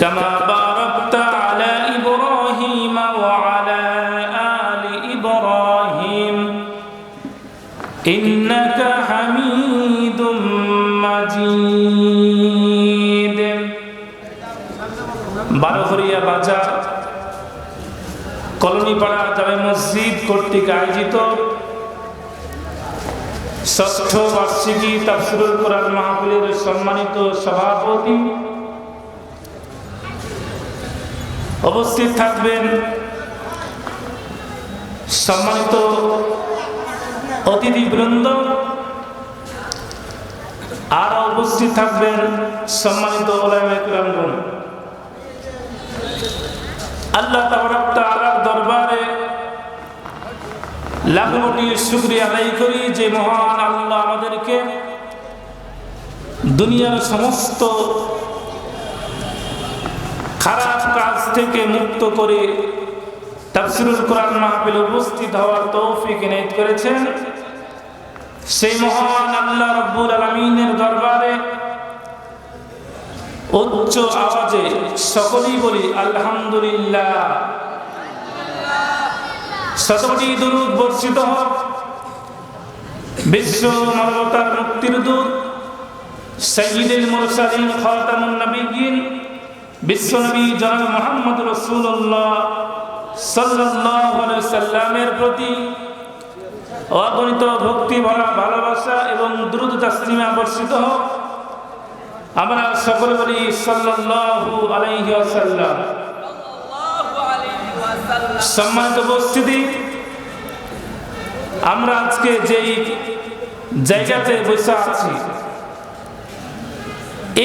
كما باركت على إبراهيم وعلى آل إبراهيم إنك حميد مجيد বারোহরিয়া বাজার কলোনিপাড়া জামে মসজিদ কর্তৃক আয়োজিত ষষ্ঠ বার্ষিকী তাফসিরুল কোরআন মাহফিলের সম্মানিত সভাপতি উপস্থিত থাকবেন সম্মানিত অতিথিবৃন্দ। আর উপস্থিত থাকবেন সম্মানিত আল্লাহ তাআলার দরবারে লাখ কোটি শুকরিয়া আদায় করি যে মহান আল্লাহ আমাদেরকে দুনিয়ার সমস্ত খারাপ কাজ থেকে মুক্ত করে তাফসিরুল কোরআন উপস্থিত হওয়ার তৌফিক করেছেন সেই মহান দরবারে উচ্চ আলহামদুলিল্লাহ। বর্ষিত বিশ্ব মুক্তির দূত সৈয়দুল মুরসালিন বিশ্বনবী জনাব মুহাম্মদ আলাইহি সাল্লামের প্রতি অগণিত ভক্তি, ভরা ভালোবাসা এবং দ্রুত তাসলিমা বর্ষিত হোক। আমরা সকলে বলি সাল্লাল্লাহু আলাইহি সম্মানিত উপস্থিতি, আমরা আজকে যেই জায়গাতে বসে আছি,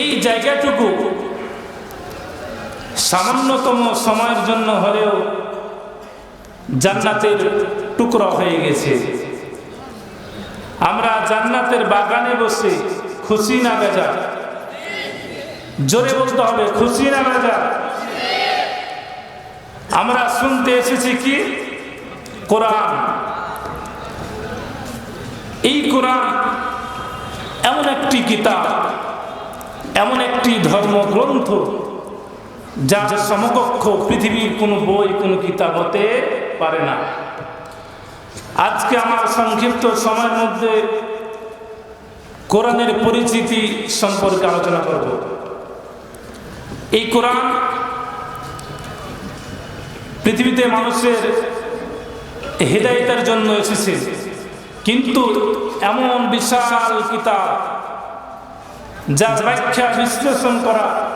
এই জায়গাটুকু সামান্যতম সময়ের জন্য হলেও জান্নাতের টুকরা হয়ে গেছে। আমরা জান্নাতের বাগানে বসে খুশি না বেজা জোরে বলতে হবে, খুশি না বেজা আমরা শুনতে এসেছি কি? কোরআন। এই কোরআন এমন একটি কিতাব, এমন একটি ধর্মগ্রন্থ যার সমকক্ষ পৃথিবীর কোনো বই, কোনো কিতাব হতে পারে না। আজকে আমার সংক্ষিপ্ত সময়ের মধ্যে কোরআনের পরিচিতি সম্পর্কে আলোচনা করব। এই কোরআন পৃথিবীতে মানুষের হেদায়তের জন্য এসেছে। কিন্তু এমন বিশাল কিতাব যার ব্যাখ্যা বিশ্লেষণ করা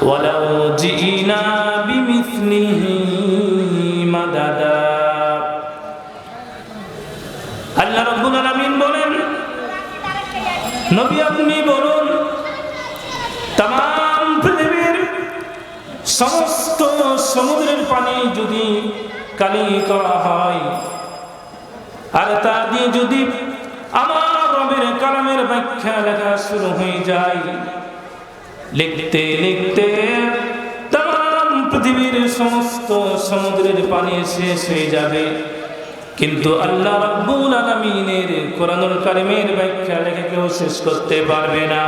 ولو جئنا بمثله مددا আল্লাহ রব্বুল আলামিন বলেন নবী আপনি বলুন তাম পৃথিবীর সমস্ত সমুদ্রের পানি যদি কালি করা হয় আর তা দিয়ে যদি আমার রবের কালামের ব্যাখ্যা লেখা শুরু হয়ে যায় লিখতে লিখতে তাম পৃথিবীর সমস্ত সমুদ্রের পানি শেষ হয়ে যাবে। কিন্তু আল্লাহ রাব্বুল আলামিনের কোরআনুল কারিমের ব্যাখ্যা লেখে কেউ শেষ করতে পারবে না।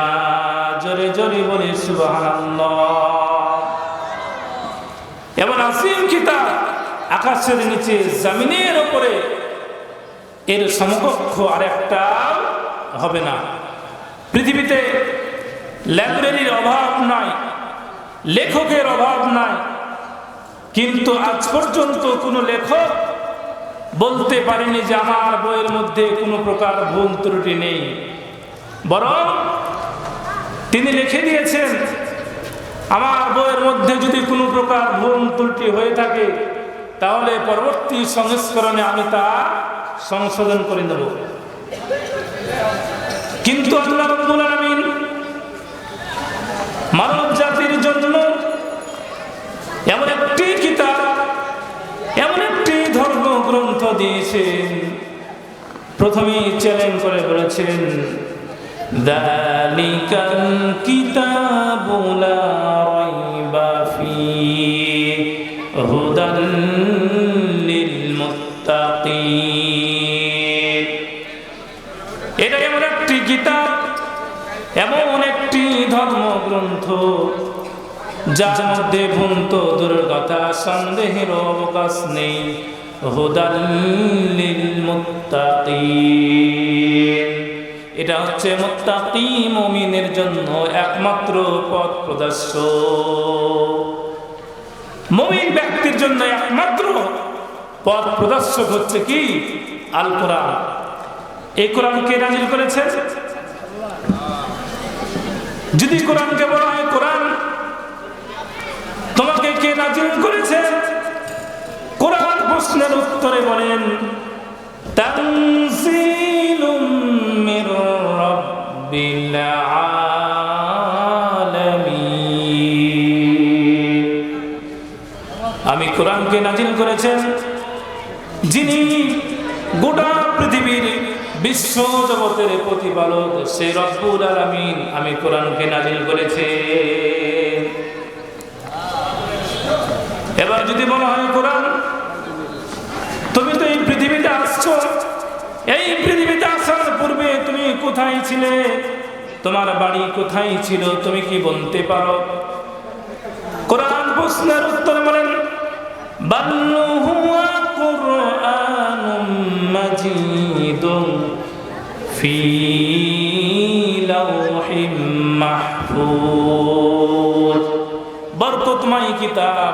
জোরে জোরে বলে সুবহানাল্লাহ। এমন আসিম কিতাব আকাশের নিচে জমিনের উপরে। এর সমকক্ষ আর একটা হবে না। পৃথিবীতে লাইব্রেরির অভাব নাই, লেখকের অভাব নাই। কিন্তু আজ পর্যন্ত কোনো লেখক বলতে পারেনি যে আমার বইয়ের মধ্যে কোনো প্রকার ভুল ত্রুটি নেই। বরং তিনি লিখে দিয়েছেন, আমার বইয়ের মধ্যে যদি কোনো প্রকার ভুল ত্রুটি হয়ে থাকে, তাহলে পরবর্তী সংস্করণে আমি তা সংশোধন করে নেব। কিন্তু আলামিন মানব জাতির জন্য এমন একটি কিতাব, এমন একটি ধর্ম গ্রন্থ দিয়েছেন। প্রথমেই চ্যালেঞ্জ করে বলেছেন, দালিকাল কিতা বোলা এটা এমন একটি কিতাব ধর্মগ্রন্থ যার মধ্যে ভুন্ত কথা সন্দেহের অবকাশ নেই। এটা হচ্ছে মুত্তাকি মুমিনের জন্য একমাত্র পথ প্রদর্শ মমিন ব্যক্তির জন্য একমাত্র পথ প্রদর্শক হচ্ছে কি? আল কোরআন এই কোরআন কে নাজিল করেছে যদি কোরআনকে বলা হয় কোরআন, তোমাকে কে নাজিল করেছে? কোরআন প্রশ্নের উত্তরে বলেন আমি কোরআনকে নাজিল করেছেন, যিনি গোটা বিশ্ব জগতের প্রতিপালক সে রব্বুল আলামিন। আমি কোরআনকে নাজিল করেছে। এবার যদি বলা হয় কোরআন, তুমি তো এই পৃথিবীতে আসছো। এই পৃথিবীতে আসার পূর্বে তুমি কোথায় ছিলে? তোমার বাড়ি কোথায় ছিল? তুমি কি বলতে পারো? কোরআন প্রশ্নের উত্তর বলেন বাল্লু হুয়া কুরআনুম মাজিদুম ফি লাওহিম মাহফুজ বরকতময় কিতাব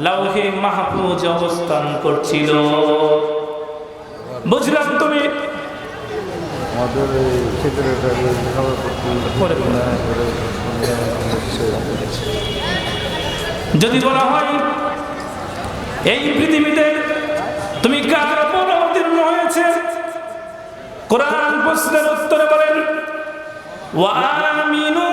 লাউহে মাহফুজ অবস্থান করছিল বুঝলাম তুমি। যদি বলা হয়, এই পৃথিবীতে তুমি কার কোরআন প্রশ্নের উত্তরে বলেন ওয়ামিনু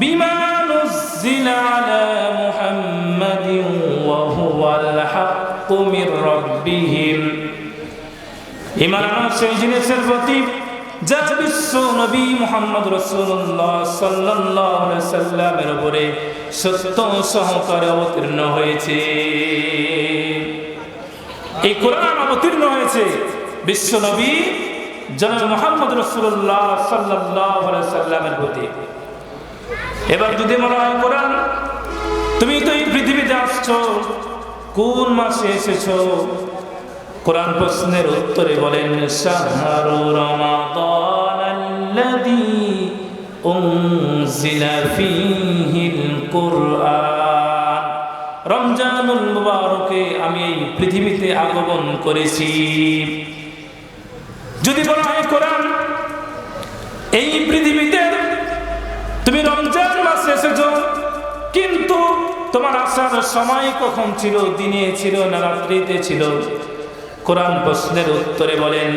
বিমা নুজিলা আলা মুহাম্মাদিন ওয়া হুয়াল হাক্কু মির রাব্বিহিম। ঈমান সেই জিনিসের প্রতি যা বিশ্ব নবী মুহাম্মদ রাসূলুল্লাহ সাল্লাল্লাহু আলাইহি সাল্লামের উপরে সত্য সহকারে অবতীর্ণ হয়েছে। এই কোরআন অবতীর্ণ হয়েছে বিশ্ব নবী সাল্লামের এবার যদি মনে হয়, কোরআন, তুমি তো এই পৃথিবীতে আসছো, কোন মাসে এসেছ? কোরআন প্রশ্নের উত্তরে বলেন রমজানুল মুবারকে আমি এই পৃথিবীতে আগমন করেছি। যদি বলা হয় কোরআন, এই পৃথিবীতে তুমি রমজান মাসে এসেছ, কিন্তু তোমার আসার সময় কখন ছিল, দিনে ছিল না রাত্রিতে ছিল? কোরআন প্রশ্নের উত্তরে বলেন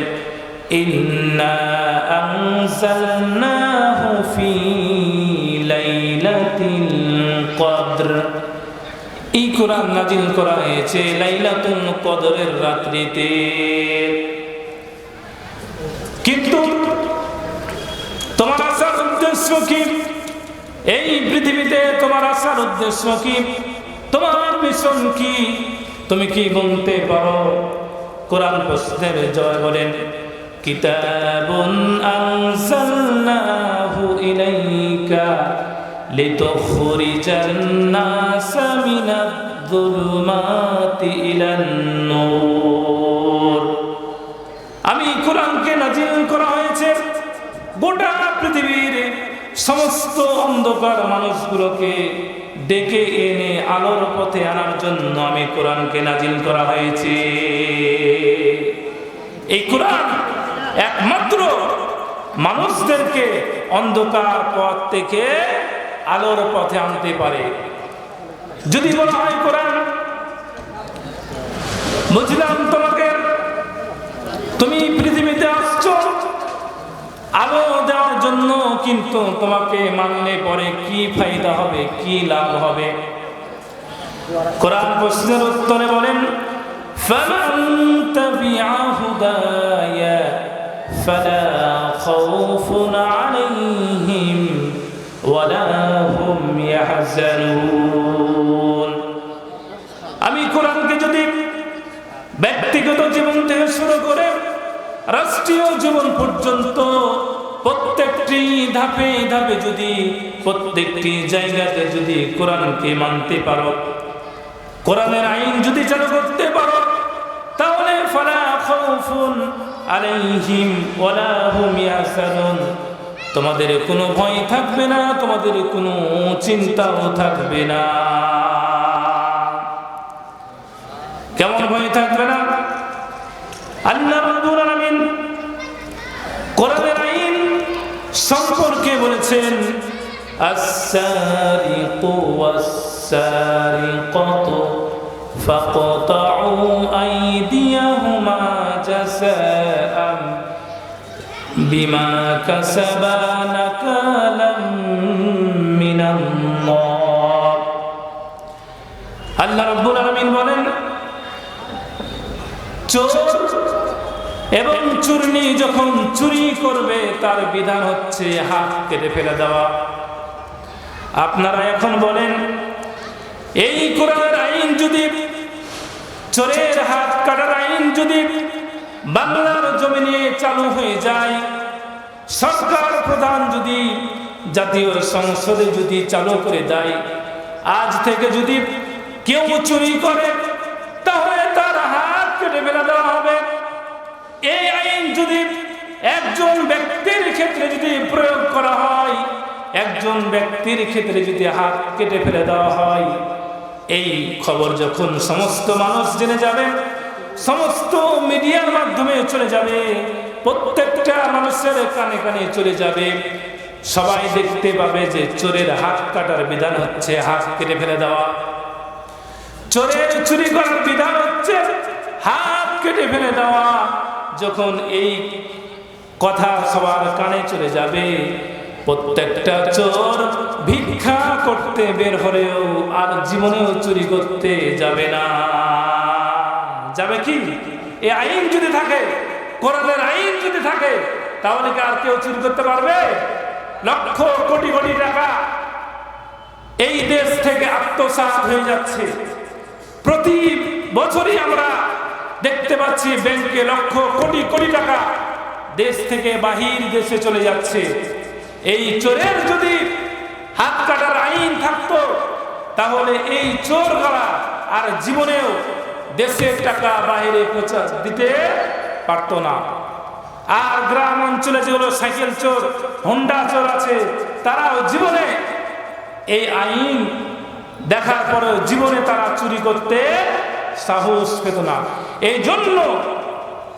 কদর। এই কোরআন নাজিল করা হয়েছে লাইলাতুল কদরের রাত্রিতে। কিন্তু তোমার আসার উদ্দেশ্য কি? এই পৃথিবীতে তোমার আসার উদ্দেশ্য কি? তোমার মিশন কি? তুমি কি বলতে পারো? কোরআন প্রশ্নের জয় বলেন, কিতাবুন আনসালনাহু ইলাইকা লিতুখরিজান নাসা মিনাদ-যুলুমাতি ইলান নূর নাজিল করা হয়েছে গোটা পৃথিবীর সমস্ত অন্ধকার মানুষগুলোকে ডেকে এনে আলোর পথে আনার জন্য আমি কোরআনকে নাজিল করা হয়েছে। এই কোরআন একমাত্র মানুষদেরকে অন্ধকার পথ থেকে আলোর পথে আনতে পারে। যদি বলা হয় কোরআন, বুঝলাম তোমাকে, তুমি পৃথিবীতে আলো দেওয়ার জন্য কিন্তু তোমাকে মানলে পরে কি ফায়দা হবে কি লাভ হবে কোরআন প্রশ্নের উত্তরে বলেন فمن تبع هداي فلا خوف عليهم ولا هم يحزنون আমি কোরআনকে যদি ব্যক্তিগত জীবন থেকে শুরু করে রাষ্ট্রীয় জীবন পর্যন্ত প্রত্যেকটি ধাপে ধাপে যদি প্রত্যেকটি জায়গাতে যদি কোরআনকে মানতে পারো, কোরআনের আইন যদি চালু করতে পারো, তাহলে ফালা খাউফুন আলাইহিম ওয়ালা হুম তোমাদের কোনো ভয় থাকবে না, তোমাদের কোনো চিন্তাও থাকবে না। কেমন ভয় থাকবে না? আল্লাহ বলেছেন السارق والسارقة فاقطعوا أيديهما جزاء بما كسبا نكالا من الله আল্লাহ রব্বুল আলামিন বলেন চোর এবং চুরনি যখন চুরি করবে, তার বিধান হচ্ছে হাত কেটে ফেলে দেওয়া। আপনারা এখন বলেন, এই কোরআনের আইন যদি, চোরের হাত কাটার আইন যদি বাংলার জমিনে চালু হয়ে যায়, সরকার প্রধান যদি জাতীয় সংসদে যদি চালু করে দেয়, আজ থেকে যদি কেউ চুরি করে, তাহলে তার হাত কেটে ফেলে দেওয়া হবে। এই আইন যদি একজন ব্যক্তির ক্ষেত্রে যদি প্রয়োগ করা হয়, একজন ব্যক্তির ক্ষেত্রে যদি হাত কেটে ফেলে দেওয়া হয়, এই খবর যখন সমস্ত মানুষ জেনে যাবে, সমস্ত মিডিয়ার মাধ্যমে চলে যাবে, প্রত্যেকটা মানুষের কানে কানে চলে যাবে, সবাই দেখতে পাবে যে চোরের হাত কাটার বিধান হচ্ছে হাত কেটে ফেলে দেওয়া। চোরের চুরি করার বিধান হচ্ছে হাত কেটে ফেলে দেওয়া। যখন এই কথা সবার কানে চলে যাবে, প্রত্যেকটা চোর ভিক্ষা করতে বের হলেও আর জীবনেও চুরি করতে যাবে না। যাবে কি? এই আইন যদি থাকে, কোরআনের আইন যদি থাকে, তাহলে কি আর কেউ চুরি করতে পারবে? লক্ষ কোটি কোটি টাকা। এই দেশ থেকে আত্মসাৎ হয়ে যাচ্ছে। প্রতি বছরই আমরা দেখতে পাচ্ছি ব্যাংকে লক্ষ কোটি কোটি টাকা দেশ থেকে বাহির দেশে চলে যাচ্ছে। এই চোরের যদি হাত কাটার আইন থাকতো, তাহলে এই চোর করা আর জীবনেও দেশের টাকা পৌঁছা দিতে পারতো না। আর গ্রাম অঞ্চলে যেগুলো সাইকেল চোর, হোন্ডা চোর আছে, তারাও জীবনে এই আইন দেখার পরেও জীবনে তারা চুরি করতে সাহস পেত না। এই জন্য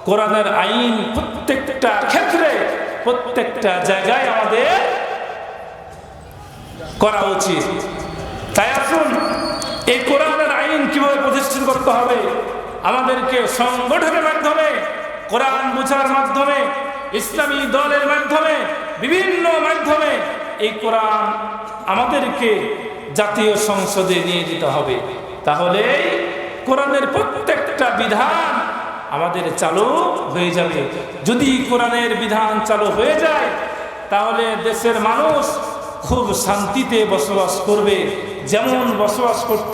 কোরআনের আইন প্রত্যেকটা ক্ষেত্রে, প্রত্যেকটা জায়গায় আমাদের করা উচিত। তাই আসুন, এই কোরআনের আইন কীভাবে প্রতিষ্ঠিত করতে হবে? আমাদেরকে সংগঠনের মাধ্যমে, কোরআন বোঝার মাধ্যমে, ইসলামী দলের মাধ্যমে, বিভিন্ন মাধ্যমে এই কোরআন আমাদেরকে জাতীয় সংসদে নিয়ে যেতে হবে। তাহলে কোরআনের প্রত্যেকটা বিধান আমাদের চালু হয়ে যাবে। যদি কোরআনের বিধান চালু হয়ে যায়, তাহলে দেশের মানুষ খুব শান্তিতে বসবাস করবে। যেমন বসবাস করত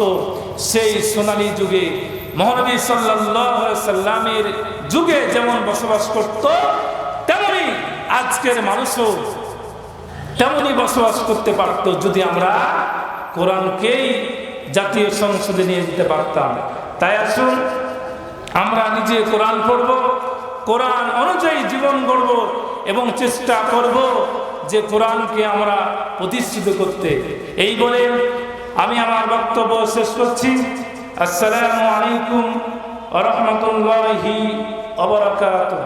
সেই সোনালি যুগে। মহানবী সাল্লামের যুগে যেমন বসবাস করত, তেমনি আজকের মানুষও তেমনই বসবাস করতে পারত যদি আমরা কোরআনকেই জাতীয় সংসদে নিয়ে যেতে পারতাম। তাই আসুন, আমরা নিজে কোরআন পড়ব, কোরআন অনুযায়ী জীবন গড়ব এবং চেষ্টা করব যে কোরআনকে আমরা প্রতিষ্ঠিত করতে। এই বলে আমি আমার বক্তব্য শেষ করছি। আসসালামু আলাইকুম রহমতুল্লাহি অবরাকাতুহ